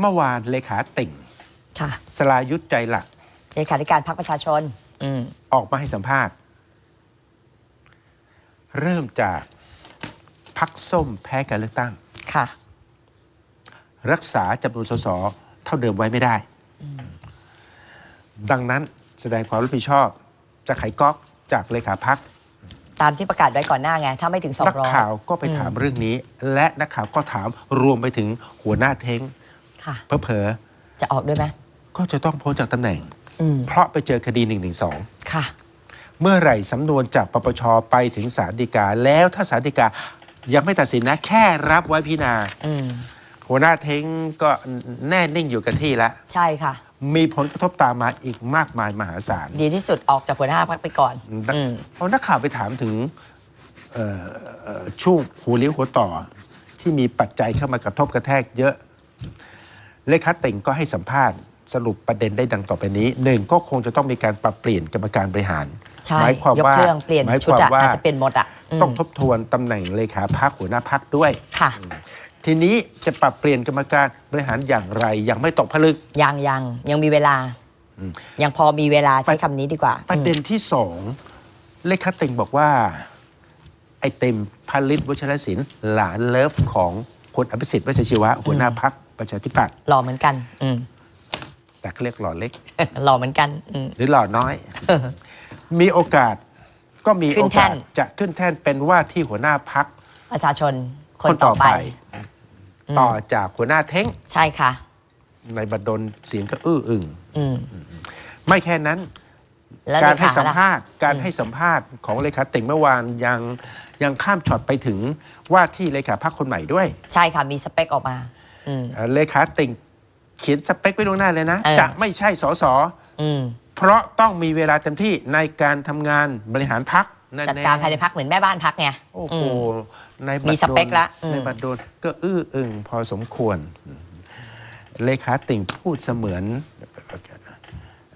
เมื่อวานเลขาติ่งค่ะสลายุทธใจหลัก เลขาธิการพรรคประชาชน อืมออกมาให้สัมภาษณ์ เริ่มจากพักส้มแพ้การเลือกตั้ง ค่ะ รักษาจำนวนสสเท่าเดิมไว้ไม่ได้ ดังนั้นแสดงความรับผิดชอบจะไขก๊อกจากเลขาพักตามที่ประกาศไว้ก่อนหน้าไง ถ้าไม่ถึงนัก200ข่าวก็ไปถามเรื่องนี้ และนักข่าวก็ถามรวมไปถึงหัวหน้าเท้ง ค่ะ เผลอจะออกด้วยไหมๆก็จะต้องพ้นจากตำแหน่ง อืมเพราะไปเจอคดี1นึค่ะ เมื่อไหร่สำนวนจากปปชไปถึงศาลฎีกา แล้วถ้าศาลฎีกายังไม่ตัดสินนะ แค่รับไว้พิจารณาอืมหัวหน้าเท้งก็แน่นิ่งอยู่กับที่แล้วใช่ค่ะ มีผลกระทบตามมาอีกมากมายมหาศาล ดีที่สุดออกจากหัวหน้าพรรคไปก่อนนักอืมเพราะนักข่าวไปถามถึงเอ่อเอ่อช่วงหัวเลี้ยวหัวต่อ ที่มีปัจจัยเข้ามากระทบกระแทกเยอะ เลขาติ่งก็ให้สัมภาษณ์สรุปประเด็นได้ดังต่อไปนี้หนึ่งก็คงจะต้องมีการปรับเปลี่ยนกรรมการบริหารใช่หมายความยกว่าเครื่องเปลี่ยนหมายชุคดวามอะว่าอาจจะเปลี่ยนหมดอะมต้องทบทวนตำแหน่งเลขาพักหัวหน้าพักด้วยค่ะ ทีนี้จะปรับเปลี่ยนกรรมการบริหารอย่างไร ยังไม่ตกผลึกยังยังยังมีเวลา ยังพอมีเวลาใช้คำนี้ดีกว่า ประเด็นที่สองเลขาติ่งบอกว่า ไอเต็มพลิตวัชรศิลป์หลานเลิฟของคุณอภิสิทธิ์เวชชีวะหัวหน้าพัก ประชาธิปัตย์หล่อเหมือนกัน อืมแต่เขาเรียกหล่อเล็ก หล่อเหมือนกัน อืม หรือหล่อน้อย มีโอกาสก็มีขึ้โอนแท่กาสนจะขึ้นแท่นเป็นว่าที่หัวหน้าพักประชาชนคนต่อไป ต่อจากหัวหน้าเท้งใช่ค่ะ ในบัดดลเสียงก็อื้ออึงอืม ไม่แค่นั้น แล้วการเลให้ขาสัมล่ะ ภาษณ์การให้สัมภาษณ์ของเลขาติ่งเมื่อวานยังยังข้ามช็อตไปถึงว่าที่เลขาพักคนใหม่ด้วย ใช่ค่ะ มีสเปคออกมาอืม เอ่อเลขาติ่งเขียนสเปคไว้ล่วงหน้าเลยนะเออจะไม่ใช่สสอืมเพราะต้องมีเวลาเต็มที่ในการทำงานบริหารพักจัดการภายในพักเหมือนแม่บ้านพักไงโอ้โหอืมในบัตรมีสเปคละอืมในบัตรโดนก็อื้ออึงพอสมควร เลขาติ่งพูดเสมือน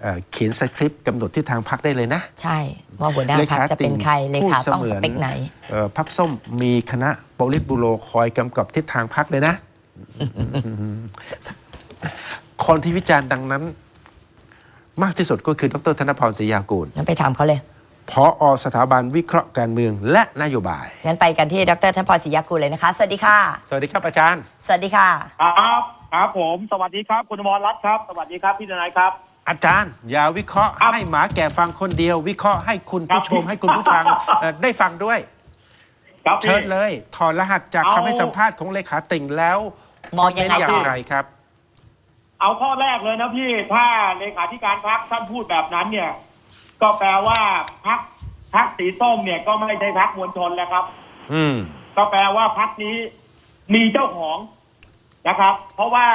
เอ่อเขียนสคริปต์กำหนดทิศทางพักได้เลยนะ ใช่ ว่าหัวหน้าพักจะเป็นใครเลขาต้องสเปคไหนเอ่อพักส้มมีคณะโปลิตบูโรคอยกำกับทิศทางพักเลยนะ คนที่วิจารณ์ดังนั้น มากที่สุดก็คือ ดรธนพรศรียากูลงั้นไปถามเขาเลยพออสถาบันวิเคราะห์การเมืองและนโยบาย งั้นไปกันที่ดรท่านพรศรียากูลเลยนะคะ สวัสดีค่ะ สวัสดีครับอาจารย์ สวัสดีค่ะ ครับ ครับผม สวัสดีครับ คุณอมรรัตน์ครับ สวัสดีครับพี่ทนายครับ อาจารย์ อย่าวิเคราะห์ให้หมาแก่ฟังคนเดียว วิเคราะห์ให้คุณผู้ชมให้คุณผู้ฟังได้ฟังด้วย เชิญเลย ถอดรหัสจากคำให้สัมภาษณ์ของเลขาติ่งแล้ว มองยังไงคอเมนต์อย่างไรครับ เอาข้อแรกเลยนะพี่ถ้าเลขาธิการพักท่านพูดแบบนั้นเนี่ย ก็แปลว่าพักพักสีส้มเนี่ยก็ไม่ใช่พักมวลชนแล้วครับ อืม ก็แปลว่าพักนี้มีเจ้าของนะครับ เพราะว่า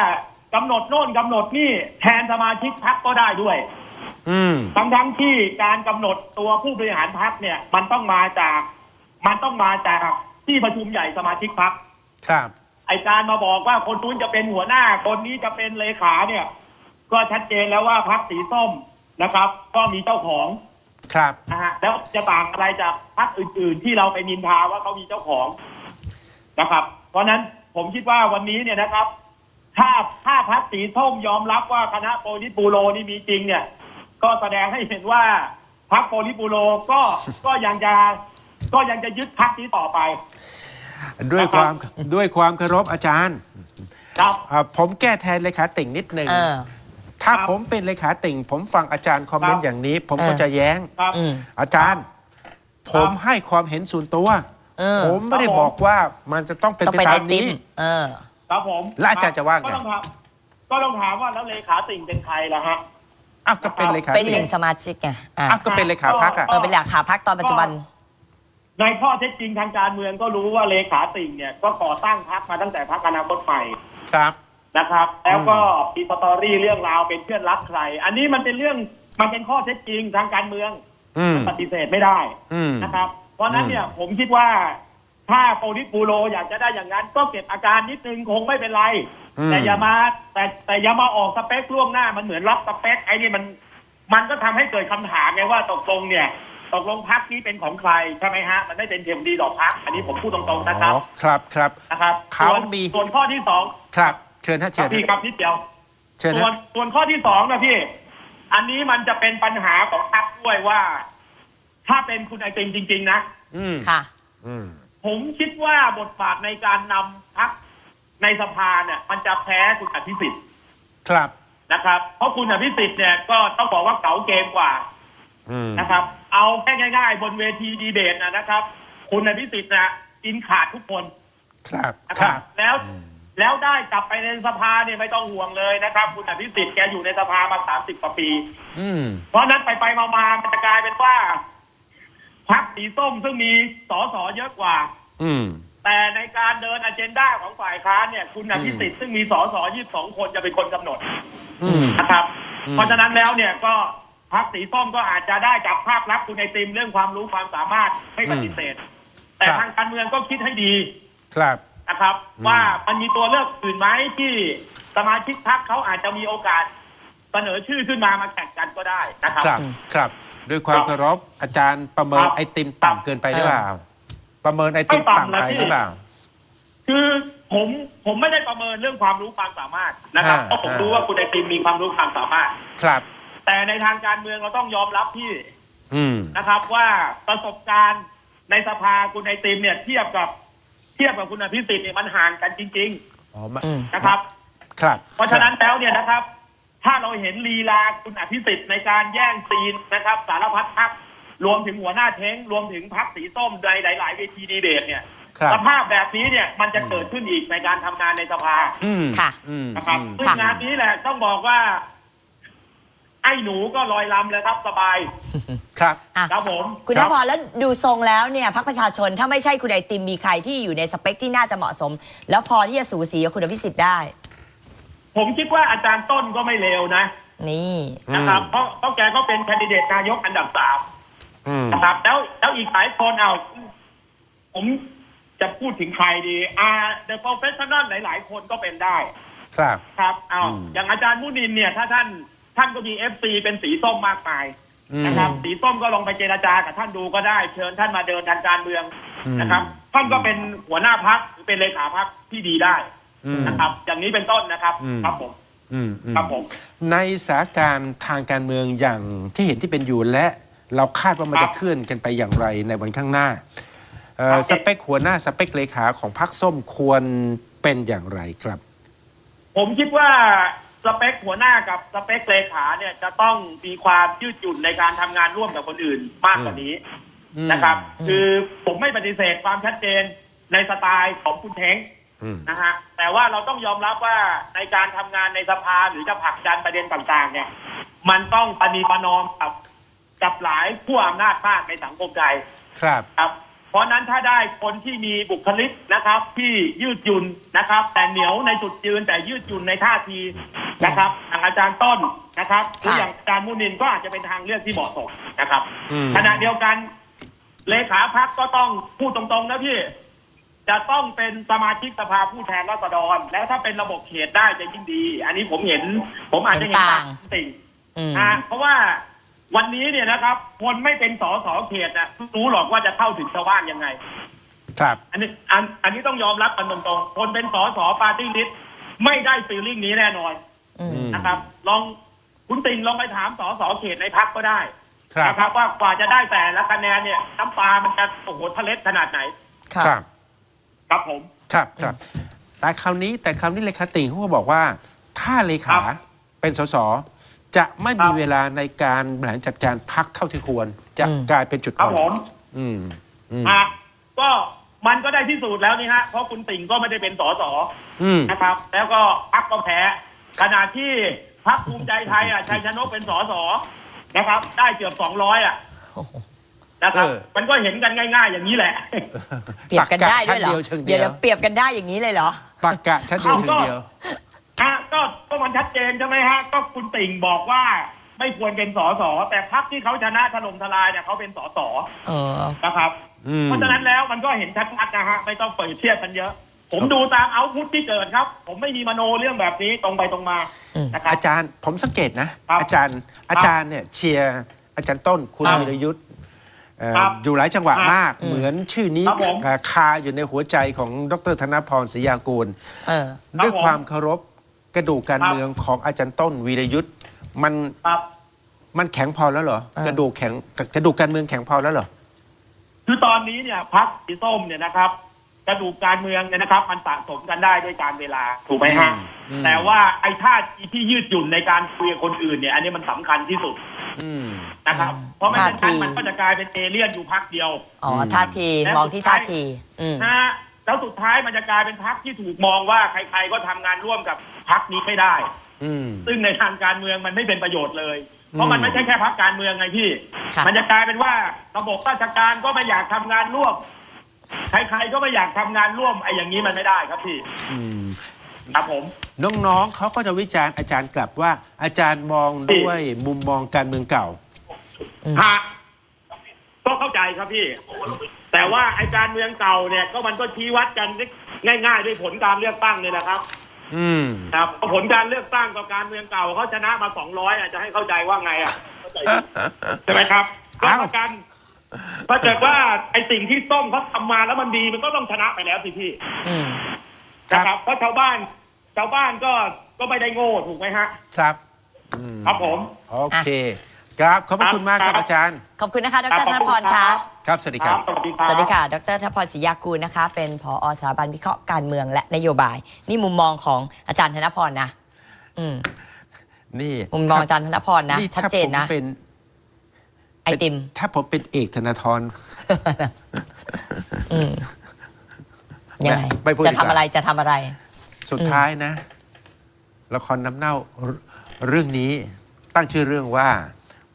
กำหนดโน่นกำหนดนี่แทนสมาชิกพักก็ได้ด้วย อืม ทั้งทั้งๆที่การกำหนดตัวผู้บริหารพักเนี่ย มันต้องมาจาก มันต้องมาจากที่ประชุมใหญ่สมาชิกพัก ครับ ไอการมาบอกว่าคนนู้นจะเป็นหัวหน้า คนนี้จะเป็นเลขาเนี่ย ก็ชัดเจนแล้วว่าพักสีส้มนะครับ ก็มีเจ้าของครับนะฮะแล้วจะต่างอะไรจากพักอื่น ๆ ที่เราไปนินทาว่าเขามีเจ้าของนะครับ เพราะฉะนั้นผมคิดว่าวันนี้เนี่ยนะครับ ถ้าถ้าพักสีส้มยอมรับว่าคณะโปลิตบูโรนี่มีจริงเนี่ย ก็แสดงให้เห็นว่าพักโปลิตบูโรก็ก็ยังจะก็ยังจะยึดพักนี้ต่อไป ด้วยความด้วยความเคารพอาจารย์ครับ อ่าผมแก้แทนเลขาติ่งนิดนึงเออ ถ้าครับผมเป็นเลขาติ่ง ผมฟังอาจารย์คอมเมนครัต์บ อย่างนี้ ผมเออก็จะแย้ง ครับ อืม อาจารย์ ผมให้ความเห็นส่วนตัว เออ ผมไม่ได้ครับผม บอกว่ามันจะต้องเป็นต้องไปเป็นไอตามตินี้ มเออ ครับผมแล้วอาจารย์จะว่าไง ก็ต้องถามก็ต้องถามว่าแล้วเลขาติ่งเป็นใครล่ะฮะ อ้าวก็เป็นเลขาเป็นติ่หนึ่งงสมาชิกไงอะอ้าวก็เป็นเลขาพักอะ เออเป็นเลขาพักตอนปัจจุบัน ในข้อเท็จจริงทางการเมืองก็รู้ว่าเลขาติ่งเนี่ยก็ก่อตั้งพักมาตั้งแต่พักอนาคตใหม่ครับนะครับ แล้วก็มีสตอรี่เรื่องราวเป็นเพื่อนรักใคร อันนี้มันเป็นเรื่องมันเป็นข้อเท็จจริงทางการเมืองอืมปฏิเสธไม่ได้อืมนะครับ เพราะฉะนั้นเนี่ยผมคิดว่าถ้าโปลิตบูโรอยากจะได้อย่างนั้น ก็เก็บอาการนิดนึงคงไม่เป็นไรอืมแต่อย่ามาแต่แต่อย่ามาออกสเปคล่วงหน้ามันเหมือนรับสเปคไอ้นี่มัน มันก็ทำให้เกิดคำถามไงว่าตกลงเนี่ย ตกลงพักนี้เป็นของใครใช่ไหมฮะ มันไม่เป็นเทมดีดอกพัก อันนี้ผมพูดตรงๆนะครับ อ๋อครับครับ นะครับเขาส่วนมี ส่วนข้อที่สองครับ เชิญฮะคเชิรับญพี่ฮะครับนิดเดียว เชิญส่วนฮะส่วนข้อที่สองนะพี่ อันนี้มันจะเป็นปัญหาของพรรคด้วยว่า ถ้าเป็นคุณไอติมจริง ๆ นะ อืมค่ะ อืมผมคิดว่าบทบาทในการนำพรรคในสภาเนี่ย มันจะแพ้คุณอภิสิทธิ์ครับนะครับ เพราะคุณอภิสิทธิ์เนี่ยก็ต้องบอกว่าเก๋าเกมกว่าอืมนะครับ เอาแค่ง่าย ๆ บนเวทีดีเบตนะนะครับ คุณอภิสิทธิ์นะกินขาดทุกคนครับนะคครัรับ บ แล้วแล้วได้กลับไปในสภาเนี่ยไม่ต้องห่วงเลยนะครับ คุณอภิสิทธิ์แกอยู่ในสภามาสามสิบกว่าปี อืม เพราะฉะนั้นไปไปๆมาๆมันจะกลายเป็นว่าพรรคสีส้มซึ่งมีสอสอเยอะกว่า อืม แต่ในการเดินอเจนดาของฝ่ายค้านเนี่ย คุณอภิสิทธิ์ซึ่งมีสอสอยี่สองคนจะเป็นคนกำหนดอืม นะครับ อืม เพราะฉะนั้นแล้วเนี่ยก็ พรรคสีส้มก็อาจจะได้จากภาพลักษณ์คุณไอติมเรื่องความรู้ความสามารถไม่ปฏิเสธ แต่ทางการเมืองก็คิดให้ดีครับ นะครับอืมว่ามันมีตัวเลือกอื่นไหมที่สมาชิกพรรคเขาอาจจะมีโอกาสเสนอชื่อขึ้นมามาแข่งกันก็ได้นะครับ ครับครับด้วยความครับเคารพอาจารย์ประเมินครับไอติมต่ำเกินไปหรือเปล่า ประเมินไอติมไม่ต่ำต่ำไปนะพี่หรือเปล่า คือผมผมไม่ได้ประเมินเรื่องความรู้ความสามารถนะครับอ่าเพราะผมอ่ารู้ว่าคุณไอติมมีความรู้ความสามารถ ครับ แต่ในทางการเมืองเราต้องยอมรับที่อืม นะครับ ว่าประสบการณ์ในสภาคุณไอติมเนี่ยเทียบกับเทียบกับคุณอภิสิทธิ์เนี่ยมันห่างกันจริง อ๋อมาอืม ๆ นะครับ ครับเพราะฉะนั้นแล้วเนี่ยนะครับ ถ้าเราเห็นลีลาคุณอภิสิทธิ์ในการแย่งซีนนะครับ สารพัดพักรวมถึงหัวหน้าเท้งรวมถึงพักสีส้มในหลาย ๆ เวทีดีเบตเนี่ย ครับ สภาพแบบนี้เนี่ยมันจะเกิดขึ้นอีกในการทำงานในสภาอืมค่ะ อืมนะครับอืมซึ่งงานนี้แหละต้องบอกว่า ไอ้หนูก็ลอยลำเลยครับสบาย ครับ อะครับผม คุณครันบ พรแล้วดูทรงแล้วเนี่ยพรรคประชาชนถ้าไม่ใช่คุณไอติมมีใครที่อยู่ในสเปคที่น่าจะเหมาะสม แล้วพอที่จะสูสีกับคุณอภิสิทธิ์ได้ ผมคิดว่าอาจารย์ต้นก็ไม่เลวนะนี่ นะครับ เพราะเพราะแกก็เป็นแคนดิเดตนายกอันดับสามอืม นะครับ แล้วแล้วอีกหลายคนเอา ผมจะพูดถึงใครดีอ่า The Professional หลาย ๆ คนก็เป็นได้ ครับ ครับเอาอืม อย่างอาจารย์มุนินเนี่ย ถ้าท่าน ท่านก็มีเอฟซีเป็นสีส้มมากมายอืมนะครับ สีส้มก็ลองไปเจราจากับท่านดูก็ได้ เชิญท่านมาเดินทางการเมืองอืมนะครับ ท่านก็เป็นหัวหน้าพักหรือเป็นเลขาพักที่ดีได้อืมนะครับ อย่างนี้เป็นต้นนะครับอืมครับผมอืมอืมครับผมในสถานการณ์ทางการเมืองอย่างที่เห็นที่เป็นอยู่และเราคาดว่ามันครัจะบเคลื่อนกันไปอย่างไรในวันข้างหน้าเอ่อครับสเปคหัวหน้าสเปคเลขาของพรรคส้มควรเป็นอย่างไรครับ ผมคิดว่า สเปคหัวหน้ากับสเปคเลขาเนี่ยจะต้องมีความยืดหยุ่นในการทำงานร่วมกับคนอื่นมากกว่านี้อืมนะครับ อืม คือผมไม่ปฏิเสธความชัดเจนในสไตล์ของคุณเท้งอืมนะฮะแต่ว่าเราต้องยอมรับว่าในการทำงานในสภาหรือจะผลักดันประเด็นต่างๆ เนี่ย มันต้องปณีประนอมกับกับหลายผู้อำนาจมากในสังคมไทย ครับ ครับ เพราะฉะนั้นถ้าได้คนที่มีบุคลิกนะครับ ที่ยืดหยุ่นนะครับ แต่เหนียวในจุดยืนแต่ยืดหยุ่นในท่าทีนะครับอย่างอาจารย์ต้นนะครับหรืออย่างอาจารย์มุนินก็อาจจะเป็นทางเลือกที่เหมาะสมนะครับอืมขณะเดียวกันเลขาพักก็ต้องพูดตรงๆนะพี่จะต้องเป็นสมาชิกสภาผู้แทนราษฎร แล้วถ้าเป็นระบบเขตได้จะยิ่งดี อันนี้ผมเห็น ผมอาจจะเห็นเห็นต่าต่างงสิ่งอืมอ่าเพราะว่า วันนี้เนี่ยนะครับ คนไม่เป็นสสเขตนะรู้หรอกว่าจะเข้าถึงชาวบ้านยังไง ครับ อันนี้อันอันนี้ต้องยอมรับกันตรงๆ คนเป็นสสปาร์ตี้ลิสต์ไม่ได้ฟีลลิ่งนี้แน่นอนอืม นะครับ ลองคุณติงลองไปถามสสเขตในพักก็ได้ครับ นะครับ ว่ากว่าจะได้แต่ละคะแนนเนี่ยน้ำปลามันจะโอ้โหทะเลขนาดไหน ค่ะ ครับ ครับผม ครับครับ แต่คราวนี้แต่คราวนี้เลขาติ่งเขาก็บอกว่า ถ้าเลขาครับ เป็นสส จะไม่มีครับเวลาในการบริหารจัดการพักเท่าที่ควร จะอืมกลายเป็นจุดครัอ่บอนผมอืมอืมอะก็มันก็ได้ที่สูตรแล้วนี่ฮะเพราะคุณติ่งก็ไม่ได้เป็นสสอืมนะครับ แล้วก็พักก็แพ้ขณะที่พักภูมิใจไทยอะชัยชนกเป็นสสนะครับ ได้เกือบสองร้อยอะโอ้โหนะครับเออมันก็เห็นกันง่าย ๆ อย่างนี้แหละ เปรียบกันได้ด้วยเหรอปากกาชั้นเดียวเชิงเดีเดี๋ยยววเปรียบกันได้อย่างนี้เลยเหรอปากกะชัดเดียวเอาก็เพียงเดียว อะก็ก็มันชัดเจนใช่ไหมฮะ ก็คุณติ่งบอกว่าไม่ควรเป็นสสแต่พักที่เขาชนะถล่มทลายเนี่ยเขาเป็นสสเออ นะครับ อืม เพราะฉะนั้นแล้วมันก็เห็นชัดๆนะฮะไม่ต้องเปิดเทียบกันเยอะ ผมดูตามเอาพุทที่เกิดครับ ผมไม่มีมโนเรื่องแบบนี้ตรงไปตรงมาอืม นะครับ อาจารย์ผมสังเกตนะ ครับอาจารย์อาจารย์เนี่ยเชียร์อาจารย์ต้นคุณครับวิรยุทธ์เอ่อครับอยู่หลายจังหวะครับมาก เหมือนชื่อนี้ครับผม เอ่อคาอยู่ในหัวใจของดรธนพรศรียากูล เออ ครับด้วยผม ความเคารพ กระดูกการเมืองของอาจารย์ต้นวีรยุทธ์มันครับ มันแข็งพอแล้วเหรออ่ากระดูกแข็งกระดูกการเมืองแข็งพอแล้วเหรอ คือตอนนี้เนี่ยพักสีส้มเนี่ยนะครับ กระดูกการเมืองเนี่ยนะครับ มันสะสมกันได้ด้วยการเวลาถูกไหมฮะอืมอืมแต่ว่าไอ้ท่าทีที่ยืดหยุ่นในการคุยกับคนอื่นเนี่ย อันนี้มันสำคัญที่สุดอืม นะครับอืมเพราะไม่ท่าเช่นนั้นที มันก็จะกลายเป็นเอเลี่ยนอยู่พักเดียว อ๋ออืมท่าทีและมองที่สุดท้าท่ายที อืม นะฮะแล้วสุดท้ายมันจะกลายเป็นพักที่ถูกมองว่าใครๆก็ทำงานร่วมกับ พักนี้ไม่ได้ อืม ซึ่งในทางการเมืองมันไม่เป็นประโยชน์เลย เพราะมันอืมไม่ใช่แค่พักการเมืองไงพี่ ค่ะ มันจะกลายเป็นว่าระบบราชการก็ไม่อยากทำงานร่วม ใครๆก็ไม่อยากทำงานร่วมไอ้อย่างนี้มันไม่ได้ครับพี่อืม ครับผม น้องๆเขาก็จะวิจารณ์อาจารย์กลับว่า อาจารย์มองด้วยมุมมองการเมืองเก่า ฮะก็เข้าใจครับพี่ แต่ว่าไอ้การเมืองเก่าเนี่ยก็มันก็ชี้วัดกันง่ายๆด้วยผลการเลือกตั้งเนี่ยนะครับ อืมครับผลการเลือกตั้งกับการเมืองเก่าเขาชนะมาสองร้อยอาจจะให้เข้าใจว่าไงอะเข้าใจใช่ไหมครับก็อ้าวประกันถ้าเกิดว่าไอ้สิ่งที่ส้มเขาทำมาแล้วมันดีมันก็ต้องชนะไปแล้วสิพี่อืมนะครับเพราะชาวบ้าน ชาวบ้านก็ก็ไม่ได้โง่ถูกไหมฮะ ครับอืมครับผม โอเค ครับขอบพระคุณมากครับครับอาจารย์ ขอบคุณนะคะดครัรบธนพรขอบคุณครัคะบ ครับสวัสดีคครัรับบสวัสดีครับ สวัสดีค่ะ ดรธนพรศรียากูลนะคะ เป็นผอสถาบันวิเคราะห์การเมืองและนโยบาย นี่มุมมองของอาจารย์ธนพรนะ อืม นี่มุมมองอาจารย์ธนพรนะ ชัดถ้าเจนผมนะ เป็นไอติม ถ้าผมเป็นเอกธนาธรอืมยังไงไม่พูดจะดีกทำว่าอะไรจะทำอะไร สุดท้ายนะ ละครน้ำเน่าเรเรื่องนี้ตั้งชื่อเรื่องว่า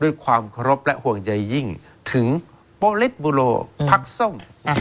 ด้วยความเคารพและห่วงใยยิ่งถึงโป ลิตบูโรอืมพักส้มอะ